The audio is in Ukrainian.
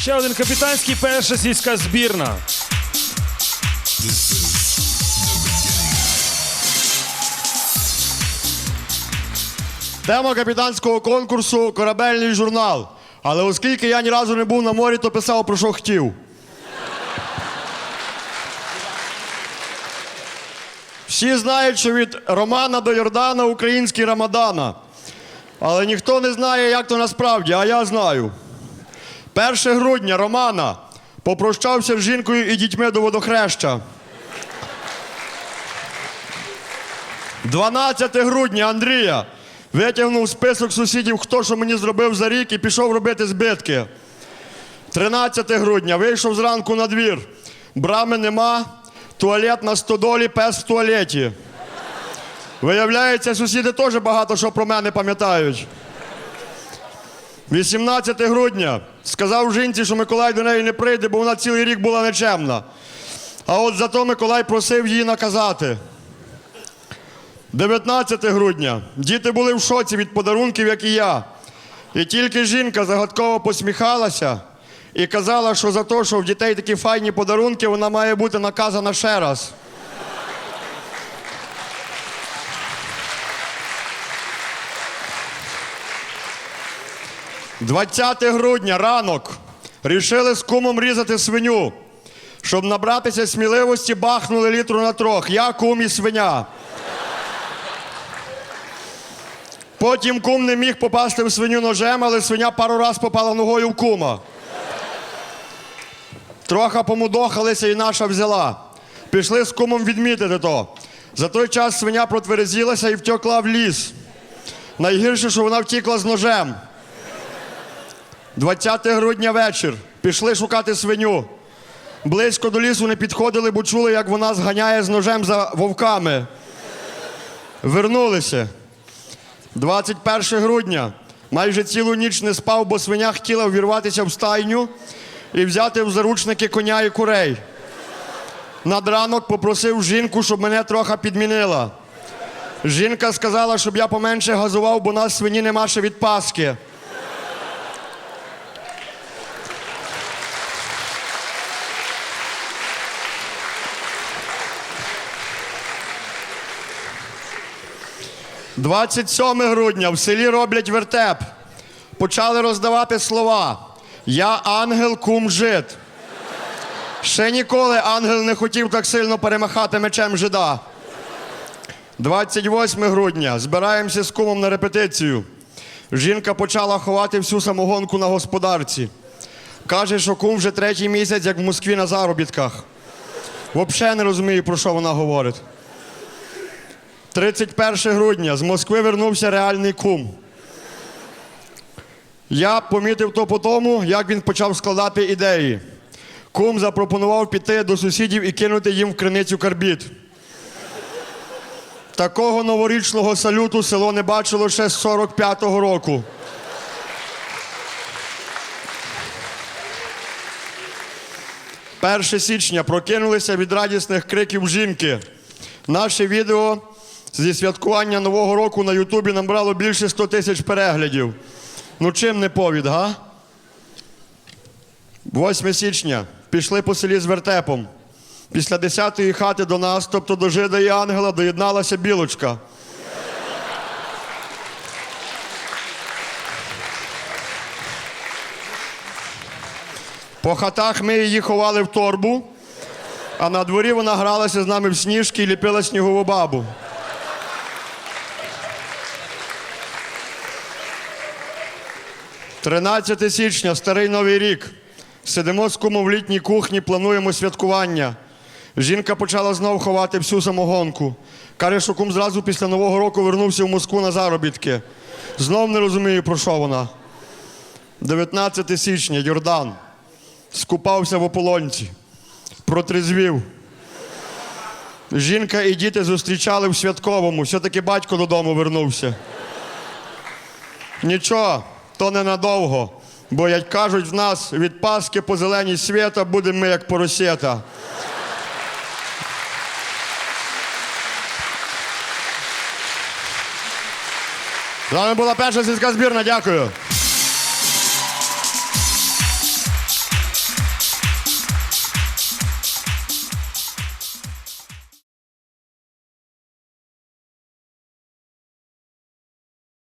Ще один капітанський перша сільська збірна. Тема капітанського конкурсу корабельний журнал. Але оскільки я ні разу не був на морі, то писав про що хотів. Всі знають, що від Романа до Йордана український Рамадана. Але ніхто не знає, як то насправді, а я знаю. 1 грудня Романа попрощався з жінкою і дітьми до водохреща. 12 грудня Андрія витягнув список сусідів, хто що мені зробив за рік і пішов робити збитки. 13 грудня вийшов зранку на двір. Брами нема, туалет на стодолі, пес в туалеті. Виявляється, сусіди теж багато що про мене пам'ятають. 18 грудня сказав жінці, що Миколай до неї не прийде, бо вона цілий рік була нечемна. А от зато Миколай просив її наказати. 19 грудня. Діти були в шоці від подарунків, як і я. І тільки жінка загадково посміхалася і казала, що за те, що в дітей такі файні подарунки, вона має бути наказана ще раз. «20 грудня, ранок. Рішили з кумом різати свиню. Щоб набратися сміливості, бахнули літру на трьох. Я кум і свиня. Потім кум не міг попасти в свиню ножем, але свиня пару раз попала ногою в кума. Трохи помудохалися і наша взяла. Пішли з кумом відмітити то. За той час свиня протверезілася і втекла в ліс. Найгірше, що вона втікла з ножем. 20 грудня вечір. Пішли шукати свиню. Близько до лісу не підходили, бо чули, як вона зганяє з ножем за вовками. Вернулися. 21 грудня. Майже цілу ніч не спав, бо свиня хотіла ввірватися в стайню і взяти в заручники коня і курей. Над ранок попросив жінку, щоб мене трохи підмінила. Жінка сказала, щоб я поменше газував, бо нас свині нема ще від Пасхи. «27 грудня в селі роблять вертеп. Почали роздавати слова. Я ангел, кум жид. Ще ніколи ангел не хотів так сильно перемахати мечем жида. 28 грудня. Збираємося з кумом на репетицію. Жінка почала ховати всю самогонку на господарці. Каже, що кум вже третій місяць, як в Москві на заробітках. Взагалі не розумію, про що вона говорить. 31 грудня з Москви вернувся реальний кум. Я помітив то по тому, як він почав складати ідеї. Кум запропонував піти до сусідів і кинути їм в криницю карбід. Такого новорічного салюту село не бачило ще з 45-го року. Перше січня прокинулися від радісних криків жінки. Наше відео зі святкування Нового року на Ютубі набрало більше 100 тисяч переглядів. Ну чим не повід, га? 8 січня. Пішли по селі з вертепом. Після 10-ї хати до нас, тобто до жида і ангела, доєдналася білочка. По хатах ми її ховали в торбу, а на дворі вона гралася з нами в сніжки і ліпила снігову бабу. «13 січня, старий новий рік. Сидимо з кумом в літній кухні, плануємо святкування. Жінка почала знов ховати всю самогонку. Каже, що кум зразу після Нового року вернувся в Москву на заробітки. Знов не розумію, про що вона. 19 січня, Йордан. Скупався в ополонці. Протрезвів. Жінка і діти зустрічали в святковому. Все-таки батько додому вернувся. Нічого, то ненадовго. Бо, як кажуть в нас, від Пасхи по зеленій свята будемо ми як поросєта. З вами була перша сільська збірна. Дякую.